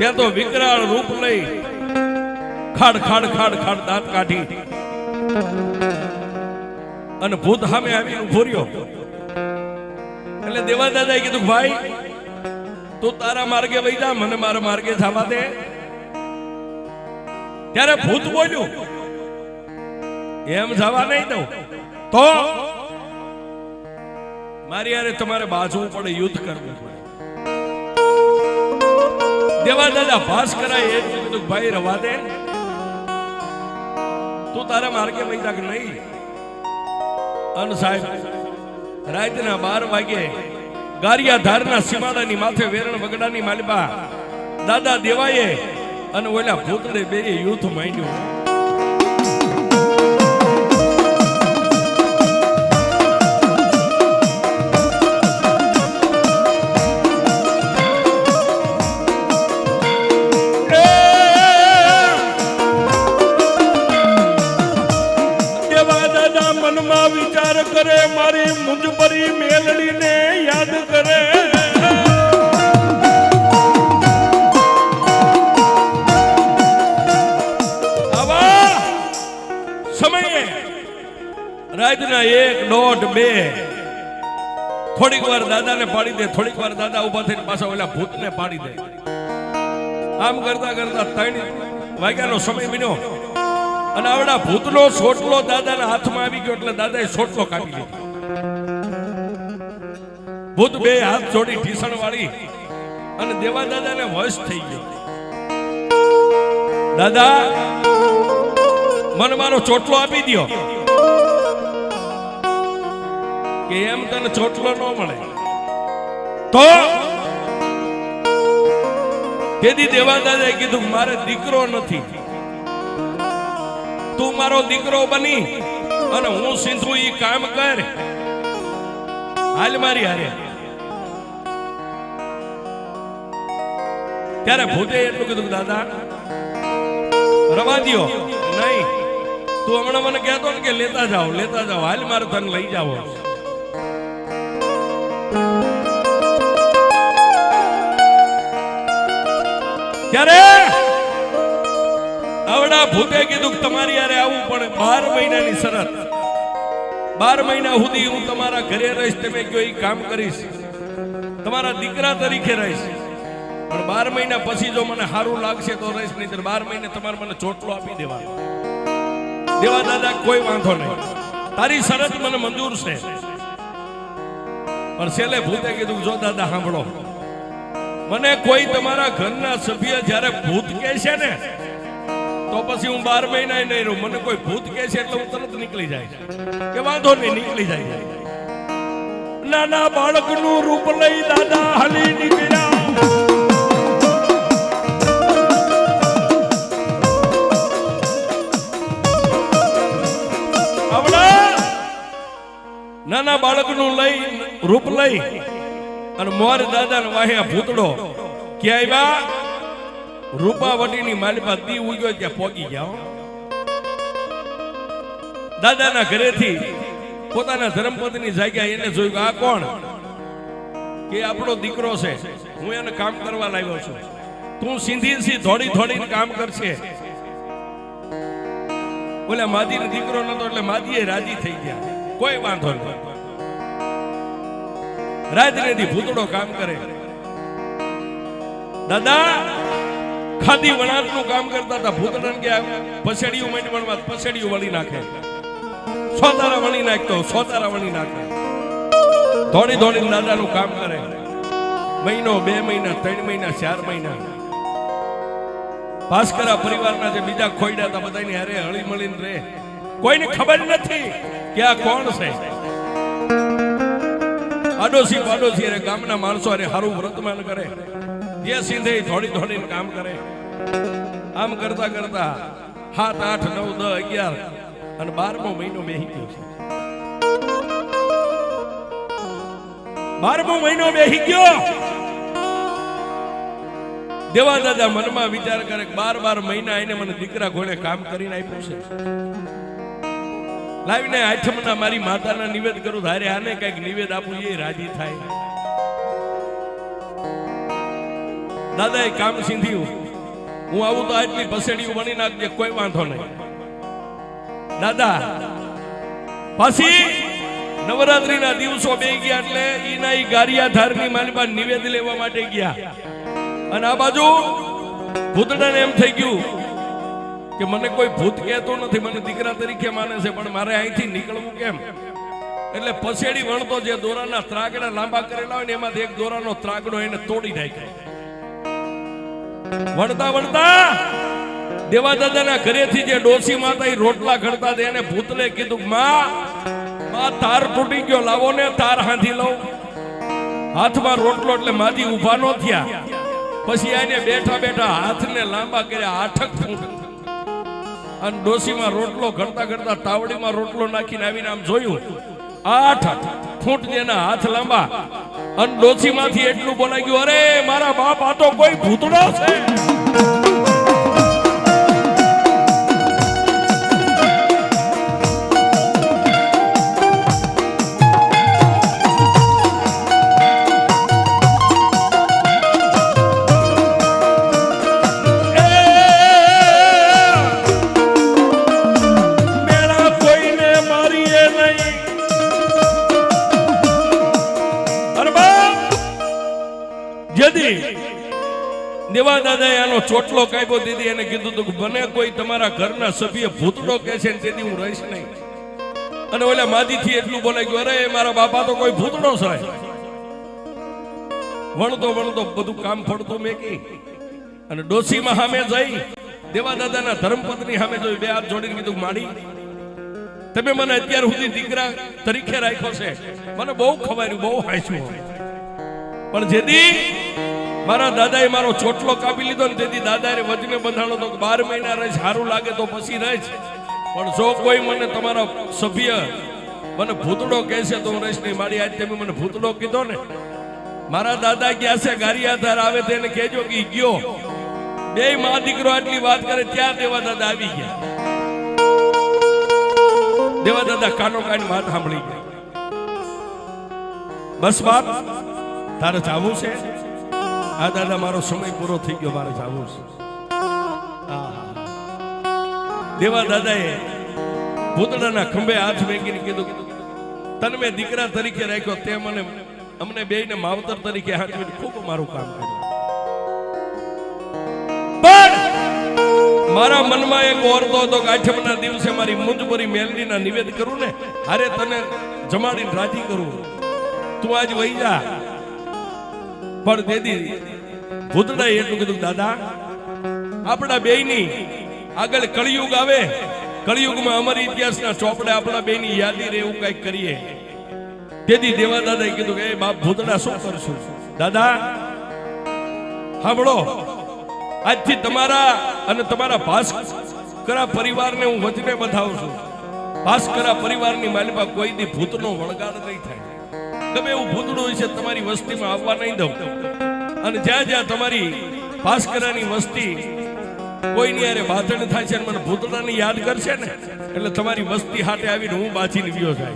ત્યાં તો વિકરાળ રૂપ લઈ ખાડ ખાડ ખાડ ખાડ દાંત કાઢી. અને ભૂત સામે આવી ઊભો એટલે દેવા દાદાએ કીધું ભાઈ, તું તારા માર્ગે વહી જા, મને મારા માર્ગે જવા દે. ત્યારે ભૂત બોલ્યું, એમ જવા નહીં દઉં. તો મારી યારે તમારે બાજવું પડે યુદ્ધ કરવું પડે. દેવા દાદા ભાસ કરાય એ કીધું ભાઈ રવા દે. તું તારા માર્ગે જા કે નહીં. અન સાહેબ, રાતના બાર વાગે ગારિયા ધારના સીમાડાની માથે વેરણ વગડાની માલિબા દાદા દેવાએ અને ઓલા ભૂતડે બે યુથ માંડ્યું. કરે, મારી મુંજબરી મેલડીને યાદ કરે. આવા સમયે એક દોઢ બે. થોડીક વાર દાદાને પાડી દે, થોડીક વાર દાદા ઊભા થઈને પાછા ઓલા ભૂતને પાડી દે. આમ કરતા કરતા ત્રણ વાગ્યાનો સમય બન્યો અને આવડા ભૂતનો સોટલો દાદાના હાથમાં આવી ગયો એટલે દાદાએ સોટલો કાપી લીધો. ભૂત બે હાથ જોડી ઢીસણ વાળી અને દેવા દાદાને વશ થઈ ગયો. દાદા, મને મારો ચોટલો આપી દ્યો. કે એમ તને ચોટલો ન મળે. તો તેથી દેવા દાદાએ કીધું, મારે દીકરો નથી. તું મારો દીકરો બની અને હું સિંધુ ઈ કામ કર. હાલ મારી હારે. ત્યારે ભૂતે એટલું કીધું દાદા, રવા દો નહીં. તું હમણાં મને કહેતો ને કે, લેતા જાઓ લેતા જાઓ. હાલ મારે તને લઈ જાઓ. ત્યારે આવડા ભૂતે કીધું તમારી યારે આવવું પડે બાર મહિનાની શરત. બાર મહિના સુધી હું તમારા ઘરે રહીશ તમે કયો કામ કરીશ. તમારા દીકરા તરીકે રહીશ. પણ બાર મહિના પછી જો મને સારું લાગશે તો રહીશ નહીં બાર મહિને તમારે મને ચોટલો આપી દેવા દેવા દાદા, કોઈ વાંધો નહીં. તારી શરત મને મંજૂર છે. પણ છેલ્લે ભૂતે કીધું, જો દાદા, સાંભળો. મને કોઈ તમારા ઘરના સભ્ય જ્યારે ભૂત કહે છે ને તો પછી હું બાર મહિના નહીં રહું. મને કોઈ ભૂત કે છે એટલે હું તરત નીકળી જાય કે વાંધો નહીં, નીકળી જાય નાના બાળકનું રૂપ લઈ દાદા હલી નીકળ્યા. નાના બાળકનું લઈ, રૂપ લઈ અને મોર દાદા ને વાહ્યા ભૂતડો. ક્યાંય આવ્યા રૂપાવટીની માલિપા દી ઉગ્યો ત્યાં પોગી ગયા. દાદાના ઘરેથી પોતાના ધર્મપતિની જાગ્યા, એને જોયું આ કોણ? કે આપણો દીકરો છે. હું એને કામ કરવા લાવ્યો છું. તું સિંધી સી થોડી થોડીને કામ કરશે. બોલે માદીનો દીકરો નતો, એટલે માદીએ રાજી થઈ ગયા. કોઈ વાંધો નહીં. રાજનેથી ભૂતડો કામ કરે. દાદા ખાદી વણાટનું કામ કરતા હતા. ભૂતડન કે પછેડીયું માંડી વણવા, પછેડીયું વળી નાખે. સોતારા વણી નાખતો સોતારા વણી નાખે. થોડી થોડી દાદાનું કામ કરે. મહિનો, બે મહિના, ત્રણ મહિના, ચાર મહિના. ભાસ્કરા પરિવારના જે બીજા ખોઈડા હતા, બધાની હારે હળી મળીને રહે કોઈને ખબર નથી કે આ કોણ છે. આડોશી પાડોશી અરે ગામના માણસો અરે સારું વ્રતમાન કરે. જે સિંધે થોડી થોડીને કામ કરે. આમ કરતા કરતા સાત, આઠ, નવ, દસ, અગિયાર અને બારમો મહિનો બેહી ગયો છે. બારમો મહિનો બેહી ગયો. દેવા દાદા મનમાં વિચાર કરે બાર બાર મહિના એને મને દીકરા ઘોડે કામ કરીને આપ્યું છે. લાવીને આઠમના મારી માતાના નિવેદ કરું, ધારે આને કંઈક નિવેદ આપું, એ રાજી થાય. દાદા એ કામ સીંધ્યું. હું આવું તો આટલી પસેડીઓ બની નાખજે કોઈ વાંધો નહીં. દાદા, પાછી નવરાત્રીના દિવસો બે ગયા એટલે એના એ ગારિયા મારી માલિપા નિવેદ લેવા માટે ગયા. અને આ બાજુ ભૂતડાને એમ થઈ ગયું કે મને કોઈ ભૂત કહેતો નથી, મને દીકરા તરીકે માને છે, પણ મારે અહીંથી નીકળવું કેમ? એટલે પછેડી વણતો જે દોરાના ત્રાગડા લાંબા કરેલા હોય ને એમાંથી એક દોરાનો ત્રાગડો એને તોડી નાખ્યો. વણતા વળતા દેવાદાદાના ઘરેથી જે ડોસી માતા રોટલા ઘડતા હતા, એને ભૂતલે કીધું, માં માં, તાર તૂટી ગયો, લાવો ને, તાર હાંધી લઉં. હાથમાં રોટલો એટલે માજી ઊભા નો થયા. પછી આને બેઠા બેઠા હાથને લાંબા કર્યા, આઠક ફૂટ અને ડોસીમાં રોટલો ઘડતા ઘડતા તાવડીમાં રોટલો નાખીને આવીને આમ જોયું. આઠ ફૂટ જેના હાથ લાંબા. અને ડોસીમાંથી એટલું બોલાઈ ગયું અરે મારા બાપ આ તો કોઈ ભૂતડો છે. દાદાએ આનો ચોટલો કાપ્યો દીધી એને કીધું હતું બને કોઈ તમારા ઘરના સભ્ય ભૂતડો કે છે તેથી હું રહીશ નહીં. અને ઓલા માજીથી એટલું બોલાઈ ગયું, અરે મારા બાપા તો કોઈ ભૂતડો સાહેબ વણતો વણતો બધું કામ ફળતું મેકી. અને ડોસીમાં સામે જઈ, દેવા દાદાના ધર્મપત્ની સામે જોઈ, બે હાથ જોડીને કીધું, માડી, તમે મને અત્યાર સુધી દીકરા તરીકે રાખ્યો છે. મને બહુ ખવાયું બહુ હાંસ્યું. પણ જેદી મારા દાદાએ મારો ચોટલો કાપી લીધો ને તેથી દાદાએ વચને બંધાણો તો બાર મહિના રહે સારું લાગે તો પછી રહે પણ જો કોઈ મને તમારા સભ્ય મને ભૂતડો કહેશે તો હું રહીશ નહીં. મારી આજ તમે મને ભૂતડો કીધો ને, મારા દાદા ગયા છે ગારિયાધાર આવે તેને કહેજો કે ગયો. બે મા દીકરો આટલી વાત કરે, ત્યાં દેવા દાદા આવી ગયા. દેવા દાદા કાનો કાન વાત સાંભળી ગયા. બસ બાપ, તારે જાવું છે? આ દાદા, મારો સમય પૂરો થઈ ગયો, મારે જાવું છે. દેવા દાદાએ ભૂતડાના ખંભે હાથ મેકીને કીધું, તને મેં દીકરા તરીકે રાખ્યો, તે મને, અમને બેયને માવતર તરીકે હાથવીને ખૂબ મારું કામ કર્યું. પણ મારા મનમાં એક ઓરતો હતો કે આઠમના દિવસે મારી મુંજપરી મેલડીના નિવેદ કરું ને, હારે તને જમાડીને રાજી કરું. તું આજ વહી જા. પણ દેદી ભૂતડાએ એટલું કીધું દાદા, આપણા બેયની આગળ કળિયુગ આવે, કળિયુગમાં અમારી ઇતિહાસના ચોપડે આપણા બેયની યાદી રે એવું કંઈક કરીએ. તેથી દેવા દાદાએ કીધું કે બાપ, ભૂતડા શું કરશું? દાદા, સાંભળો, આજથી તમારા અને તમારા ભાસ્કરા પરિવારને હું વચને બતાવું છું. ભાસ્કરા પરિવારની માલિપા કોઈ દી ભૂતનો વળગાડ નહીં થાય. ગમે એવું ભૂતડું છે, તમારી વસ્તીમાં આવવા નહીં દઉં. અને જ્યાં જ્યાં તમારી ભાસ્કરાની વસ્તી કોઈની યારે બાધણ થાય છે મને ભૂતડાની યાદ કરશે ને, એટલે તમારી વસ્તી હાટે આવીને હું બાજી નીકળ્યો જાય.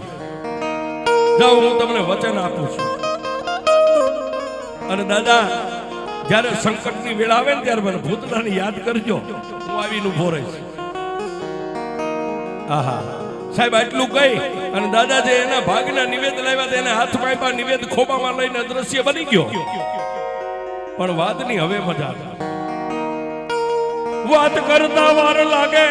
જાઓ, હું તમને વચન આપું છું. અને દાદા, જ્યારે સંકટની વેળા આવે ને ત્યારે મને ભૂતડાની યાદ કરજો. હું આવીને ઊભો રહીશ. આહા. સાહેબ, આટલું કહી અને દાદા જે એના ભાગના નિવેદ લાવ્યા હતા, એના હાથ આપ્યા નિવેદ ખોબામાં લઈને દ્રશ્ય બની ગયો. પણ વાતની હવે મજા વાત કરતા વાર લાગે.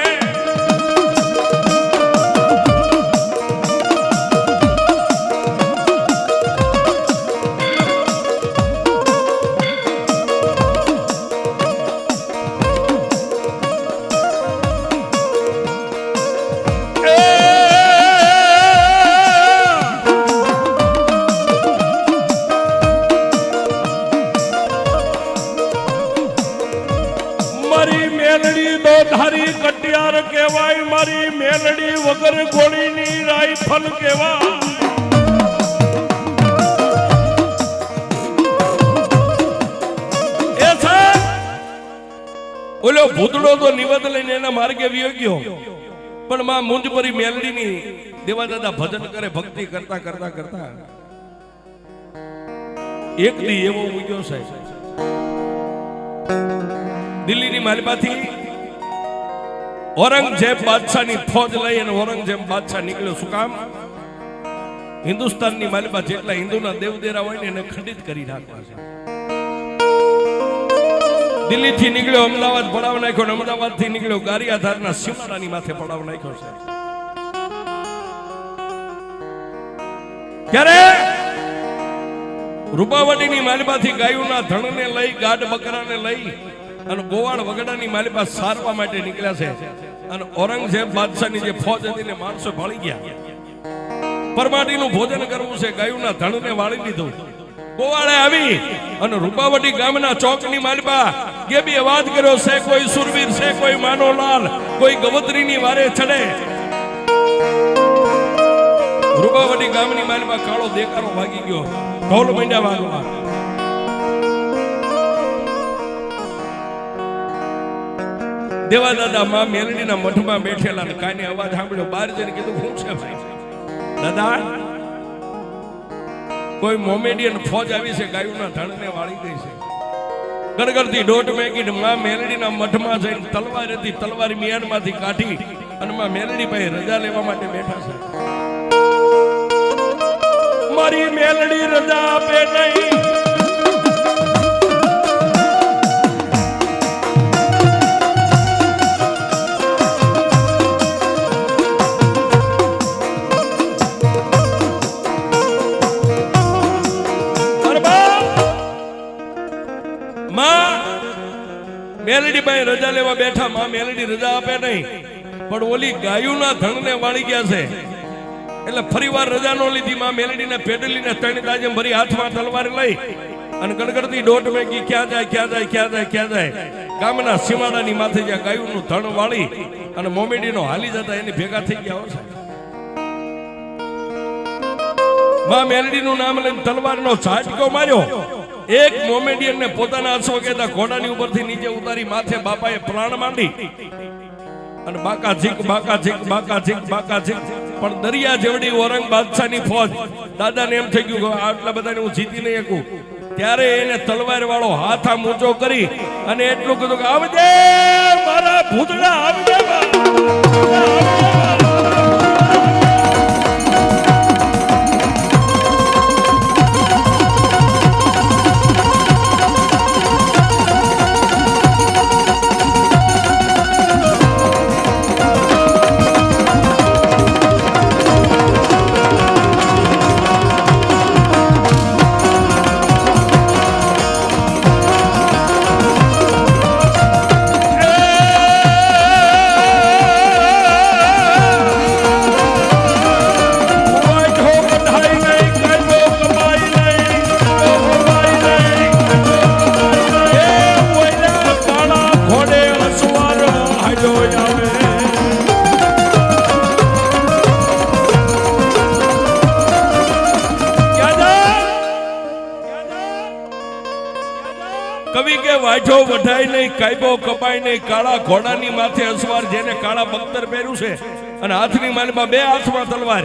વગર ગોળીની રાઈફલ કેવા? ઓલો ભૂતડો તો નિવેદ લઈને એના માર્ગે વિયો પણ માં મુંજપરી મેલડીની દેવા દાદા ભજન કરે, ભક્તિ કરતા કરતા કરતા. એક દી એવો ઉગ્યો સાહેબ. દિલ્હીની માલિપાથી ઔરંગઝેબ બાદશાહની ફોજ લઈ અને ઔરંગઝેબ બાદશાહ નીકળ્યો. શું કામ? હિન્દુસ્તાનની માલિપા જેટલા હિન્દુના દેવદેરા હોય ને એને ખંડિત કરી નાખવા છે. દિલ્હીથી નીકળ્યો, અમદાવાદ પડાવ નાખ્યો અને અમદાવાદથી નીકળ્યો. ગારિયાધારના સીમાડાની માથે પડાવ નાખ્યો છે. ત્યારે રૂપાવટીની માલિપાથી ગાયુના ધણને લઈ, ગાઢ બકરાને લઈ અને ગોવાળ વગડાની માલિપા સારવા માટે નીકળ્યા છે. અને ઔરંગઝેબ બાદશાહની જે ફોજ હતી ને માણસો ભળી ગયા. પરમાટીનું ભોજન કરવું છે, ગાયોના ધણને વાળી દીધું. ગોવાળે આવી અને રૂપાવટી ગામના ચોકની માલિપા ગેબી અવાજ કર્યો છે કોઈ સુરવીર છે કોઈ માનોલાલ, કોઈ ગવત્રીની વારે ચડે. રૂપાવટી ગામની માલિપા કાળો દેકારો ભાગી ગયો. ઢોલ મંડ્યા વાગવા. દેવા દાદા માં મેલડીના મઠમાં બેઠેલા ને કાને અવાજ સાંભળ્યો? બાર જઈને કીધું, શું છે ભાઈ? દાદા, કોઈ મોમેડિયન ફોજ આવી છે, ગાયોના ધણને વાળી ગઈ છે. ગણગરતી દોઢ મેગી માં મેલડીના મઠમાં જઈને તલવાર હતી, તલવાર મિયાનમાંથી કાઢી અને માં મેલડી પાસે રજા લેવા માટે બેઠા છે. મારી મેલડી રજા આપે રજા લેવા બેઠા, માં મેલડી રજા આપે નહીં. પણ ઓલી ગાયુના ધણને વાળી ગયા છે. એટલે ફરીવાર રજા નો લીધી, માં મેલડીને પેડલીને ત્રણ તાજે ભરી હાથમાં તલવાર લઈ અને ગણગણતી દોઢ મેગી ક્યાં જાય ક્યાં જાય ક્યાં જાય ક્યાં જાય? ગામના સીમાડાની માથે જ્યાં ગાયુનું ધણ વાળી અને મોમેડીનો હાલી જતા એની ભેગા થઈ ગયા હોયમાં મેલડીનું નામ લઈને તલવારનો ઝાટકો માર્યો. એક મોમેડિયનને પોતાના અશ્વકેતા ઘોડાની ઉપરથી નીચે ઉતારી માથે બાપાએ પ્રાણ માંડી. અને બાકા ઝીક બાકા ઝીક બાકા ઝીક બાકા ઝીક. પણ દરિયા જેવડી ઓરંગ બાદશાહની ફોજ, દાદાને એમ થઈ ગયું કે આટલા બધાને હું જીતી નહીં શકું. ત્યારે એને તલવાર વાળો હાથ આમ ઊંચો કરી અને એટલું કીધું કે, આવજે, મારા ભૂતડા, આવજે કાયબો કપાય નહીં કાળા ઘોડાની માથે અસવાર જેને કાળા બખ્તર પહેર્યું છે. અને હાથની માનમાં બે હાથમાં તલવાર.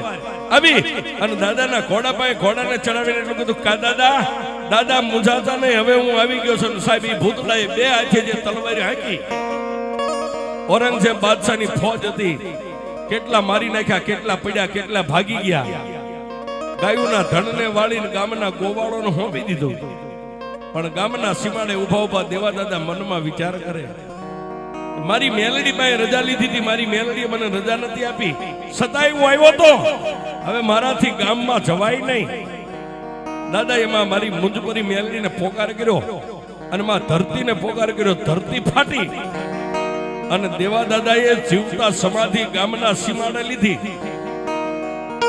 આવી. અને દાદાના ઘોડા પાસે ઘોડાને ચડાવીને એટલું કીધું, કા દાદા દાદા મુંજાતા નહીં, હવે હું આવી ગયો છું. સાહેબ એ ભૂતલાએ બે હાથે જે તલવારી હાંકી. ઔરંગઝેબ બાદશાહની ફોજ હતી. કેટલા મારી નાખ્યા, કેટલા પડ્યા, કેટલા ભાગી ગયા. ગાયુના ધણને વાળીને ગામના ગોવાળોને હોંપી દીધું. પણ ગામના સીમાડે ઊભા ઊભા દેવા દાદા મનમાં વિચાર કરે. મારી મેલડી પાસે રજા લીધી હતી, મારી મેલડીએ મને રજા નથી આપી. છતાંય હું આવ્યો તો. હવે મારાથી ગામમાં જવાય નહીં. દાદા એમાં મારી મુંજપરી મેલડીને પોકાર કર્યો અને માં ધરતીને પોકાર કર્યો, ધરતી ફાટી. અને દેવા દાદાએ જીવતા સમાધિ ગામના સીમાડે લીધી.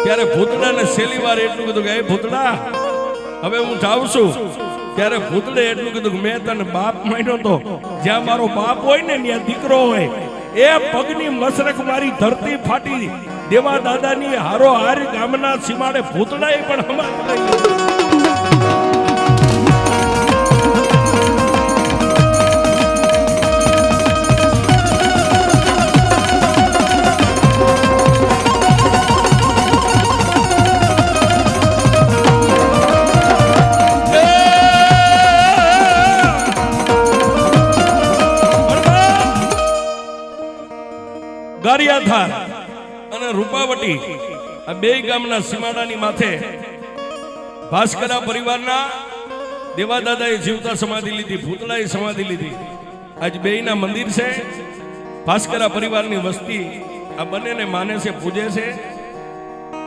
ત્યારે ભૂતડાને છેલ્લી એટલું બધું કે ભૂતડા, હવે હું જાઉં છું. ત્યારે ભૂતડે એટલું કીધું મેં તને બાપ માન્યો તો જ્યાં મારો બાપ હોય ને ત્યાં દીકરો હોય, એ પગની મસરખ મારી ધરતી ફાટી દેવા દાદાની હારો હાર ગામના સીમાડે ભૂતડાએ પણ હમાત ગારિયાધાર અને રૂપાવટી આ બે ગામના સીમાડાની માથે ભાસ્કરા પરિવારના દેવાદાદાએ જીવતા સમાધિ લીધી, ભૂતળાએ સમાધિ લીધી. આજ બેયના મંદિર છે. ભાસ્કરા પરિવારની વસ્તી આ બંનેને માને છે, પૂજે છે.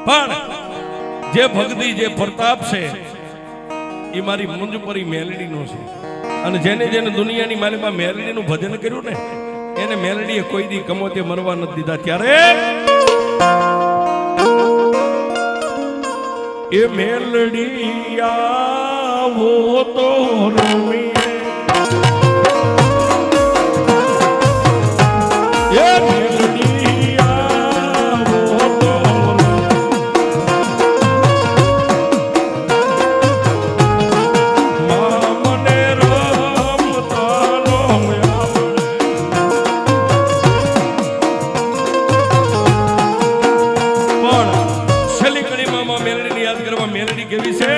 પણ જે ભક્તિ, જે પ્રતાપ છે, એ મારી મુંજપરી મેલડીનો છે. અને જેને જેને દુનિયાની માલિકા મેલડીનું ભજન કર્યું ને એને મેલડીએ કોઈ દી ગમોતે મરવા નથી દીધા ત્યારે? એ મેલડી આવો તો રમીએ પણ છેલ્લી કડીમાં